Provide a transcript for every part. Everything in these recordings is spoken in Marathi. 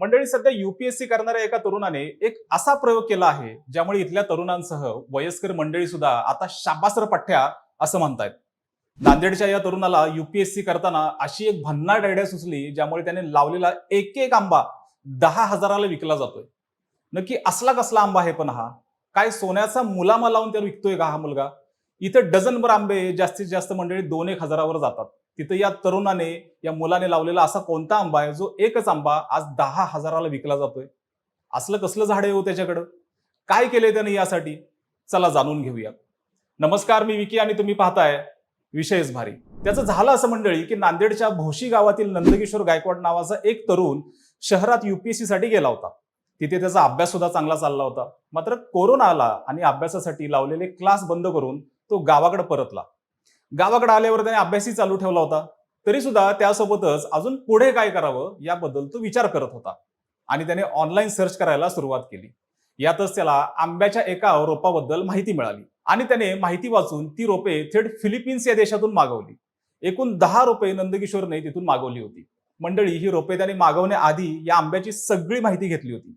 मंडळी सध्या युपीएससी करणाऱ्या एका तरुणाने एक असा प्रयोग केला आहे ज्यामुळे इथल्या तरुणांसह वयस्कर मंडळी सुद्धा आता शाबासर पठ्ठ्या असं म्हणतायत. नांदेडच्या या तरुणाला युपीएससी करताना अशी एक भन्नाट आयडिया सुचली ज्यामुळे त्याने लावलेला एक एक आंबा दहा हजाराला विकला जातोय. नक्की असला कसला आंबा आहे पण हा? काय सोन्याचा मुलामा लावून त्याला विकतोय का हा मुलगा? इथं डझनभर आंबे जास्तीत जास्त मंडळी दोन एक हजारावर जातात. तिथं या तरुणाने या मुलाने लावलेला असा कोणता आंबा आहे जो एकच आंबा आज दहा हजाराला विकला जातोय? असलं कसलं झाड आहे हो त्याच्याकडं? काय केलंय त्याने यासाठी? चला जाणून घेऊया. नमस्कार मी विकी आणि तुम्ही पाहताय विषयच भारी. त्याचं झालं असं मंडळी की नांदेडच्या भोशी गावातील नंदकिशोर गायकवाड नावाचा एक तरुण शहरात युपीएससी साठी गेला होता. तिथे त्याचा अभ्यास सुद्धा चांगला चालला होता. मात्र कोरोना आला आणि अभ्यासासाठी लावलेले क्लास बंद करून तो गावाकडे परतला. गावाकडे आल्यावर त्याने अभ्यासही चालू ठेवला होता. तरी सुद्धा त्यासोबतच अजून पुढे काय करावं याबद्दल तो विचार करत होता. आणि त्याने ऑनलाईन सर्च करायला सुरुवात केली. यातच त्याला आंब्याच्या एका रोपाबद्दल माहिती मिळाली. आणि त्याने माहिती वाचून ती रोपे थेट फिलिपिन्स या देशातून मागवली. एकूण दहा रोपे नंदकिशोरने तिथून मागवली होती. मंडळी ही रोपे त्याने मागवण्याआधी या आंब्याची सगळी माहिती घेतली होती.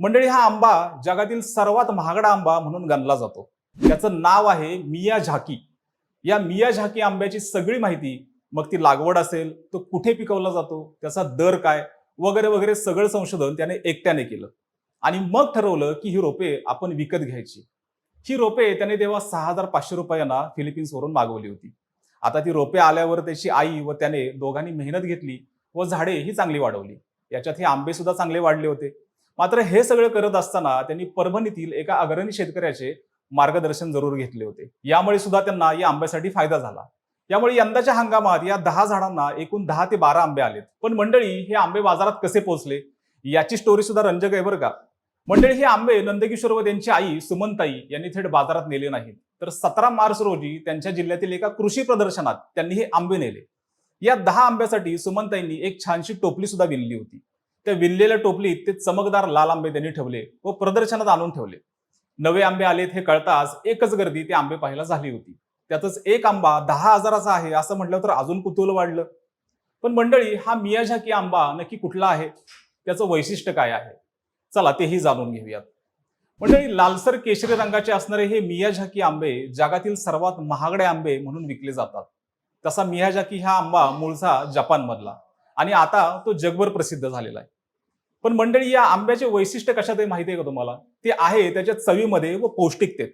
मंडळी हा आंबा जगातील सर्वात महागडा आंबा म्हणून गणला जातो. त्याचं नाव आहे मिया झाकी. या मिया झाकी आंब्याची सगळी माहिती मग ती लागवड असेल तो कुठे पिकवला जातो त्याचा दर काय वगैरे वगैरे सगळं संशोधन त्याने एकट्याने केलं. आणि मग ठरवलं की ही रोपे आपण विकत घ्यायची. ही रोपे त्याने तेव्हा सहा हजार पाचशे रुपयांना फिलिपिन्सवरून मागवली होती. आता ती रोपे आल्यावर त्याची आई व त्याने दोघांनी मेहनत घेतली व झाडे ही चांगली वाढवली. याच्यात हे आंबे सुद्धा चांगले वाढले होते. मात्र हे सगळं करत असताना त्यांनी परभणीतील एका अग्रणी शेतकऱ्याचे मार्गदर्शन जरूर घेतले होते. यामुळे सुद्धा त्यांना या आंब्यासाठी फायदा झाला. यामुळे यंदाच्या हंगामात या दहा झाडांना एकूण दहा ते बारा आंबे आलेत. पण मंडळी हे आंबे बाजारात कसे पोहोचले? याची स्टोरी सुद्धा रंजक आहे बरं का. मंडळी हे आंबे नंदकिशोर व त्यांची आई सुमनताई यांनी थेट बाजारात नेले नाहीत. तर सतरा मार्च रोजी त्यांच्या जिल्ह्यातील एका कृषी प्रदर्शनात त्यांनी हे आंबे नेले. या दहा आंब्यासाठी सुमनताईंनी एक छानशी टोपली सुद्धा विणली होती. त्या विणलेल्या टोपलीत ते चमकदार लाल आंबे त्यांनी ठेवले व प्रदर्शनात आणून ठेवले. नवे आंबे आलेत हे कळताच एकच गर्दी ते आंबे पाहायला झाली होती. त्यातच एक आंबा दहा हजाराचा आहे असं म्हटलं तर अजून कुतूहल वाढलं. पण मंडळी हा मियाझाकी आंबा नक्की कुठला आहे? त्याचं वैशिष्ट्य काय आहे? चला तेही जाणून घेऊयात. मंडळी लालसर केशरी रंगाचे असणारे हे मियाझाकी आंबे जगातील सर्वात महागडे आंबे म्हणून विकले जातात. तसा मियाझाकी हा आंबा मूळचा जपानमधला आणि आता तो जगभर प्रसिद्ध झालेला आहे. पण मंडळी या आंब्याचे वैशिष्ट्य कशात आहे माहिती आहे का तुम्हाला? ते आहे त्याच्या चवीमध्ये व पौष्टिकतेत.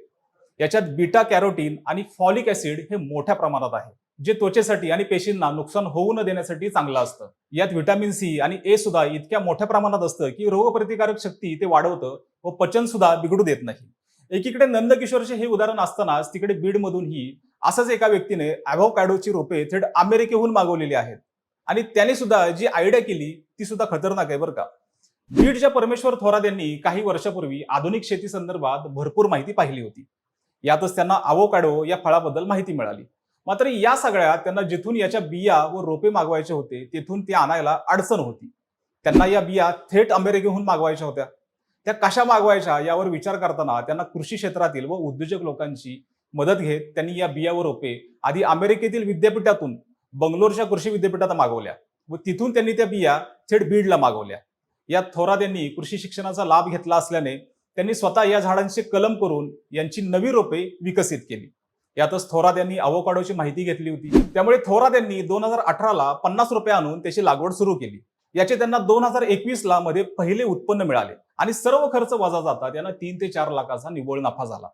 याच्यात बीटा कॅरोटीन आणि फॉलिक ऍसिड हे मोठ्या प्रमाणात आहे जे त्वचेसाठी आणि पेशींना नुकसान होऊ न देण्यासाठी चांगलं असतं. यात व्हिटॅमिन सी आणि ए सुद्धा इतक्या मोठ्या प्रमाणात असतं की रोगप्रतिकारक शक्ती ते वाढवतं व पचन सुद्धा बिघडू देत नाही. एकीकडे नंदकिशोरचे हे उदाहरण असतानाच तिकडे बीडमधूनही असंच एका व्यक्तीने अॅव्होकॅडोची रोपे थेट अमेरिकेहून मागवलेली आहेत. आणि त्याने सुद्धा जी आयडिया केली ती सुद्धा खतरनाक आहे बरं का. बीडच्या परमेश्वर थोरात यांनी काही वर्षापूर्वी आधुनिक शेती संदर्भात भरपूर माहिती पाहिली होती. यातच त्यांना अवोकॅडो या फळाबद्दल माहिती मिळाली. मात्र या सगळ्यात त्यांना जिथून याच्या बिया व रोपे मागवायचे होते तिथून ते आणायला अडचण होती. त्यांना या बिया थेट अमेरिकेहून मागवायच्या होत्या. त्या कशा मागवायच्या यावर विचार करताना त्यांना कृषी क्षेत्रातील व उद्योजक लोकांची मदत घेत त्यांनी या बिया व रोपे आधी अमेरिकेतील विद्यापीठातून बंगलोरच्या कृषी विद्यापीठात मागवल्या व तिथून त्यांनी त्या बिया थेट बीडला मागवल्या. यात थोरात यांनी कृषी शिक्षणाचा लाभ घेतला असल्याने त्यांनी स्वतः या झाडांचे कलम करून यांची नवी रोपे विकसित केली. यातच थोरात यांनी अवोकाडोची माहिती घेतली होती. त्यामुळे थोरात यांनी दोन हजार अठराला पन्नास रुपये आणून त्याची लागवड सुरू केली. याचे त्यांना दोन हजार एकवीस ला मध्ये पहिले उत्पन्न मिळाले आणि सर्व खर्च वजा जाता त्यांना तीन ते चार लाखाचा निव्वळ नफा झाला.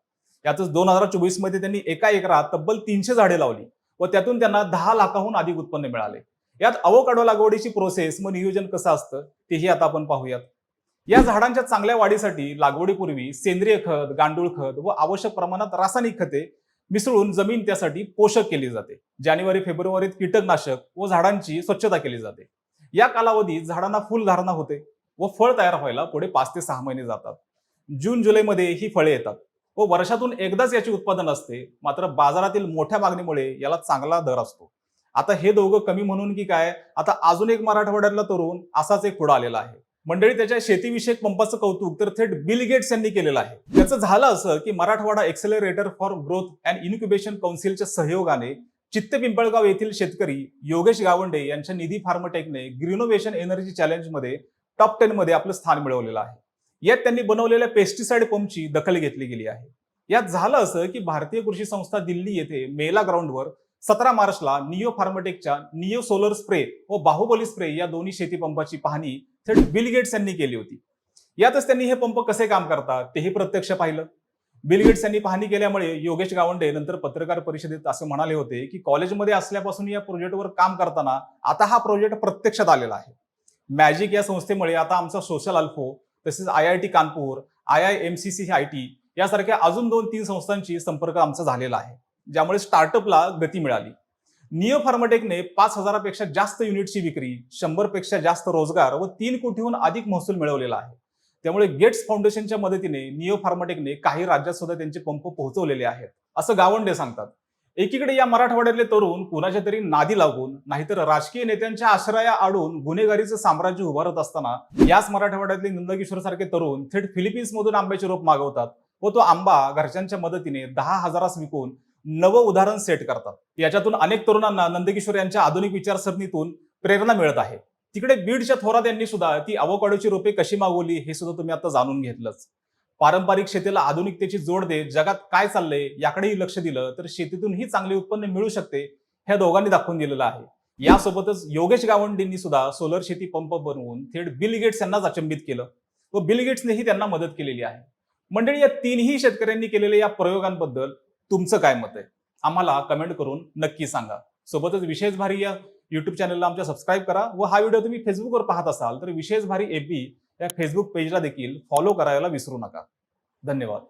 यातच दोन हजार चोवीसमध्ये त्यांनी एका एकरात तब्बल तीनशे झाडे लावली व त्यातून त्यांना दहा लाखाहून अधिक उत्पन्न मिळाले. यात अवोकाडो लागवडीची प्रोसेस मग नियोजन कसं असतं तेही आता आपण पाहूयात. या झाडांच्या चांगल्या वाढीसाठी लागवडीपूर्वी सेंद्रिय खत गांडूळ खत व आवश्यक प्रमाणात रासायनिक खते मिसळून जमीन त्यासाठी पोषक केली जाते. जानेवारी फेब्रुवारीत कीटकनाशक व झाडांची स्वच्छता केली जाते. या कालावधीत झाडांना फुलधारणा होते व फळ तयार व्हायला पुढे पाच ते सहा महिने जातात. जून जुलैमध्ये ही फळे येतात व वर्षातून एकदाच याचे उत्पादन असते मात्र बाजारातील मोठ्या मागणीमुळे याला चांगला दर असतो. आता हे दोघं कमी म्हणून की काय? आता अजून एक मराठवाड्यातला तरुण असाच एक पुढे आलेला आहे. मंडळी त्याच्या शेतीविषयक पंपाचं कौतुक तर थेट बिल गेट्स यांनी केलेलं आहे. त्याचं झालं असं की Marathwada accelerator for growth and incubation काउन्सिलच्या सहयोगाने चित्ते पिंपळगाव येथील शेतकरी योगेश गावंडे यांच्या निधी फार्मटेकने ग्रिनोव्हेशन एनर्जी चॅलेंजमध्ये टॉप टेन मध्ये आपलं स्थान मिळवलेलं आहे. यात त्यांनी बनवलेल्या पेस्टिसाइड पंपची दखल घेतली गेली आहे. यात झालं असं की भारतीय कृषी संस्था दिल्ली येथे मेला ग्राउंडवर सतरा मार्चला नियो फार्मटेकच्या नियो सोलर स्प्रे व बाहुबली स्प्रे या दोन्ही शेती पंपाची पाहणी थेट बिल गेट्स यांनी केली होती. यातच त्यांनी हे पंप कसे काम करतात तेही प्रत्यक्ष पाहिलं. बिल गेट्स यांनी पाहणी केल्यामुळे योगेश गावंडे नंतर पत्रकार परिषदेत असं म्हणाले होते की कॉलेजमध्ये असल्यापासून या प्रोजेक्टवर काम करताना आता हा प्रोजेक्ट प्रत्यक्षात आलेला आहे. मॅजिक या संस्थेमुळे आता आमचा सोशल अल्फो तसेच I I T Kanpur I I M C C I T यासारख्या अजून दोन तीन संस्थांशी संपर्क आमचा झालेला आहे. ज्यामुळे स्टार्टअपला गती मिळाली. नियो फार्माटेकने पाच हजारापेक्षा जास्त युनिटची विक्री शंभरपेक्षा जास्त रोजगार व तीन कोटीहून अधिक महसूल मिळवलेला आहे. त्यामुळे गेट्स फाउंडेशनच्या मदतीने नियो फार्माटेकने काही राज्यात सुद्धा त्यांचे पंप पोहोचवलेले आहेत असं गावंडे सांगतात. एकीकडे या मराठवाड्यातले तरुण कुणाच्या तरी नादी लागून नाहीतर राजकीय नेत्यांच्या आश्रया आडून गुन्हेगारीचं साम्राज्य उभारत असताना याच मराठवाड्यातले नंदकिशोर सारखे तरुण थेट फिलिपिन्समधून आंब्याचे रोप मागवतात व तो आंबा घरच्यांच्या मदतीने दहा हजारास विकून नवं उदाहरण सेट करतात. याच्यातून अनेक तरुणांना नंदकिशोर यांच्या आधुनिक विचारसरणीतून प्रेरणा मिळत आहे. तिकडे बीडच्या थोरात यांनी सुद्धा ती अवकाडोची रोपे कशी मागवली हे सुद्धा तुम्ही आता जाणून घेतलंच. पारंपरिक शेतीला आधुनिकतेची जोड देत जगात काय चाललंय याकडेही लक्ष दिलं तर शेतीतूनही चांगले उत्पन्न मिळू शकते ह्या दोघांनी दाखवून दिलेलं आहे. यासोबतच योगेश गावंडींनी सुद्धा सोलर शेती पंप बनवून थेट बिल गेट्स यांनाच अचंबित केलं व बिल गेट्सनेही त्यांना मदत केलेली आहे. मंडळी या तीनही शेतकऱ्यांनी केलेल्या या प्रयोगांबद्दल तुमचं काय मत आहे? आम्हाला कमेंट करून नक्की सांगा. सोबतच विशेष भारी या युट्यूब चॅनलला आमच्या सबस्क्राईब करा व हा व्हिडिओ तुम्ही फेसबुकवर पाहत असाल तर विशेष भारी एबी या फेसबुक पेजला देखील फॉलो करायला विसरू नका. धन्यवाद.